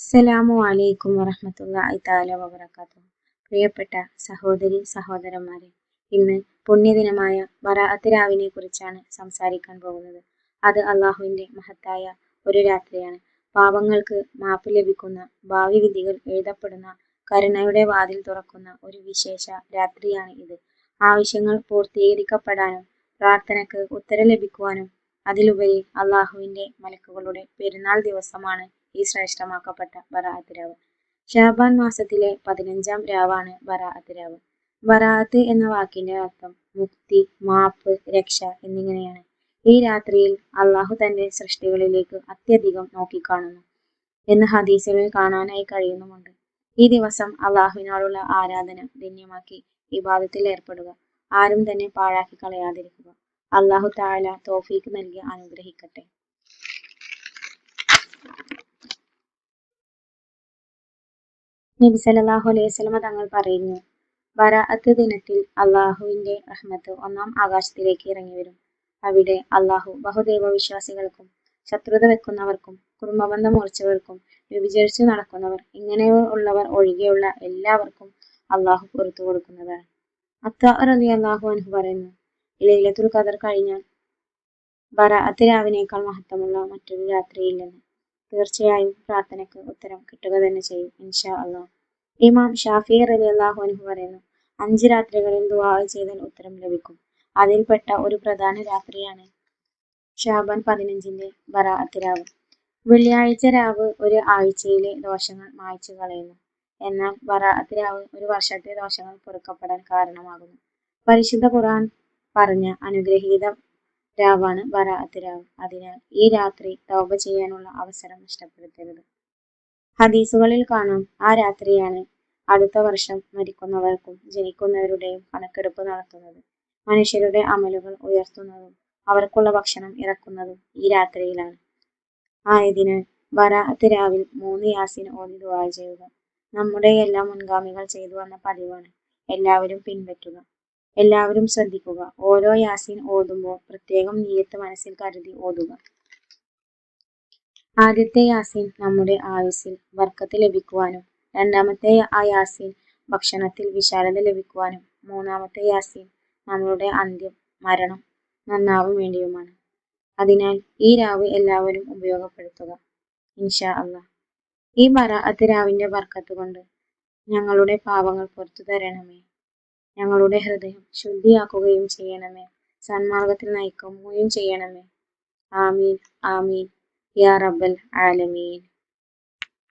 അസ്സലാമു അലൈക്കും വറഹ്മത്തുള്ളാഹി തആല വബറകാതുഹു. പ്രിയപ്പെട്ട സഹോദരി സഹോദരന്മാരെ ഇന്ന് പുണ്യദിനമായ ബറാഅത്ത് രാവിനെ കുറിച്ചാണ് സംസാരിക്കാൻ പോകുന്നത്. അത് അള്ളാഹുവിന്റെ മഹത്തായ ഒരു രാത്രിയാണ്. പാപങ്ങൾക്ക് മാപ്പ് ലഭിക്കുന്ന ഭാവി വിധികൾ എഴുതപ്പെടുന്ന കരുണയുടെ വാതിൽ തുറക്കുന്ന ഒരു വിശേഷ രാത്രിയാണ് ഇത്. ആവശ്യങ്ങൾ പൂർത്തീകരിക്കപ്പെടാനും പ്രാർത്ഥനക്ക് ഉത്തരം ലഭിക്കുവാനും അതിലുപരി അള്ളാഹുവിന്റെ മലക്കുകളുടെ പെരുന്നാൾ ദിവസമാണ് ഈ ശ്രേഷ്ഠമാക്കപ്പെട്ട ബറാഅത്ത് രാവ് ഷാബാൻ മാസത്തിലെ പതിനഞ്ചാം രാവാണ് ബറാഅത്ത് രാവ് ബറാഅത്ത് എന്ന വാക്കിന്റെ അർത്ഥം മുക്തി മാപ്പ് രക്ഷ എന്നിങ്ങനെയാണ്. ഈ രാത്രിയിൽ അള്ളാഹു തന്റെ സൃഷ്ടികളിലേക്ക് അത്യധികം നോക്കിക്കാണുന്നു എന്ന് ഹദീസുകളിൽ കാണാനായി കഴിയുന്നുമുണ്ട്. ഈ ദിവസം അള്ളാഹുവിനോടുള്ള ആരാധന ധന്യമാക്കി വിവാദത്തിൽ ഏർപ്പെടുക ആരും തന്നെ പാഴാക്കി കളയാതിരിക്കുക. അള്ളാഹു താല തോഫീക്ക് നൽകി അനുഗ്രഹിക്കട്ടെ. നബി സല്ലല്ലാഹു അലൈഹി വസല്ലമ തങ്ങൾ പറയുന്നു ബറാഅത്ത് ദിനത്തിൽ അള്ളാഹുവിന്റെ റഹ്മത്ത് ഒന്നാം ആകാശത്തിലേക്ക് ഇറങ്ങി വരും അവിടെ അള്ളാഹു ബഹുദൈവ വിശ്വാസികൾക്കും ശത്രുത വെക്കുന്നവർക്കും കുടുംബബന്ധം മുറിച്ചവർക്കും വ്യഭിചരിച്ചു നടക്കുന്നവർ ഇങ്ങനെയുള്ളവർ ഒഴികെയുള്ള എല്ലാവർക്കും അള്ളാഹു പുറത്തു കൊടുക്കുന്നതാണ്. അത്ത റളിയല്ലാഹു അള്ളാഹു പറയുന്നു ലൈലത്തുൽ ഖദർ കഴിഞ്ഞാൽ ബറാഅത്ത് രാവിനേക്കാൾ മഹത്വമുള്ള മറ്റൊരു രാത്രിയില്ലെന്ന്. തീർച്ചയായും പ്രാർത്ഥനയ്ക്ക് ഉത്തരം കിട്ടുക തന്നെ ചെയ്യും ഇൻഷാ അള്ളാഹ് ഇമാം ഷാഫി റലി അള്ളാഹു അൻഹു പറയുന്നു അഞ്ച് രാത്രികളിൽ ദുവാ ചെയ്താൽ ഉത്തരം ലഭിക്കും. അതിൽപ്പെട്ട ഒരു പ്രധാന രാത്രിയാണ് ഷാബാൻ പതിനഞ്ചിന്റെ ബറാഅത്ത് രാവ് വെള്ളിയാഴ്ച രാവ് ഒരു ആഴ്ചയിലെ ദോഷങ്ങൾ മായ്ച്ചു കളയുന്നു. എന്നാൽ ബറാഅത്ത് രാവ് ഒരു വർഷത്തെ ദോഷങ്ങൾ പൊറുക്കപ്പെടാൻ കാരണമാകുന്നു. പരിശുദ്ധ ഖുർആൻ പറഞ്ഞ അനുഗ്രഹീത രാവാണ് ബറാഅത്ത് രാവ് അതിനാൽ ഈ രാത്രി തൗബ ചെയ്യാനുള്ള അവസരം നഷ്ടപ്പെടുത്തരുത്. ഹദീസുകളിൽ കാണാം ആ രാത്രിയാണ് അടുത്ത വർഷം മരിക്കുന്നവർക്കും ജനിക്കുന്നവരുടെയും കണക്കെടുപ്പ് നടത്തുന്നത്. മനുഷ്യരുടെ അമലുകൾ ഉയർത്തുന്നതും അവർക്കുള്ള ഭക്ഷണം ഇറക്കുന്നതും ഈ രാത്രിയിലാണ്. ആയതിനാൽ ബറാഅത്ത് രാവിൽ മൂന്ന് യാസിൻ ഓതി ദുവാ ചെയ്യുക. നമ്മുടെ എല്ലാ മുൻഗാമികൾ ചെയ്തു വന്ന പതിവാണ്. എല്ലാവരും പിൻപറ്റുക. എല്ലാവരും ശ്രദ്ധിക്കുക. ഓരോ യാസിൻ ഓതുമ്പോൾ പ്രത്യേകം നീയത്ത് മനസ്സിൽ കരുതി ഓതുക. ആദ്യത്തെ യാസിൻ നമ്മുടെ ആയുസ്സിൽ ബർക്കത്ത് ലഭിക്കുവാനും രണ്ടാമത്തെ യാസീൻ ഭക്ഷണത്തിൽ വിശാലത ലഭിക്കുവാനും മൂന്നാമത്തെ യാസിൻ നമ്മളുടെ അന്ത്യം മരണം നന്നാവും വേണ്ടിയുമാണ്. അതിനാൽ ഈ രാവ് എല്ലാവരും ഉപയോഗപ്പെടുത്തുക. ഇൻഷാ അല്ല ഈ ബറാഅത്ത് രാവിന്റെ ബർക്കത്ത് കൊണ്ട് ഞങ്ങളുടെ പാപങ്ങൾ പുറത്തു തരണമേ. ഞങ്ങളുടെ ഹൃദയം ശുദ്ധിയാക്കുകയും ചെയ്യണമേ. സന്മാർഗത്തിൽ നയിക്കുകയും ചെയ്യണമേ. ആമീൻ ആമീൻ. يا رب العالمين.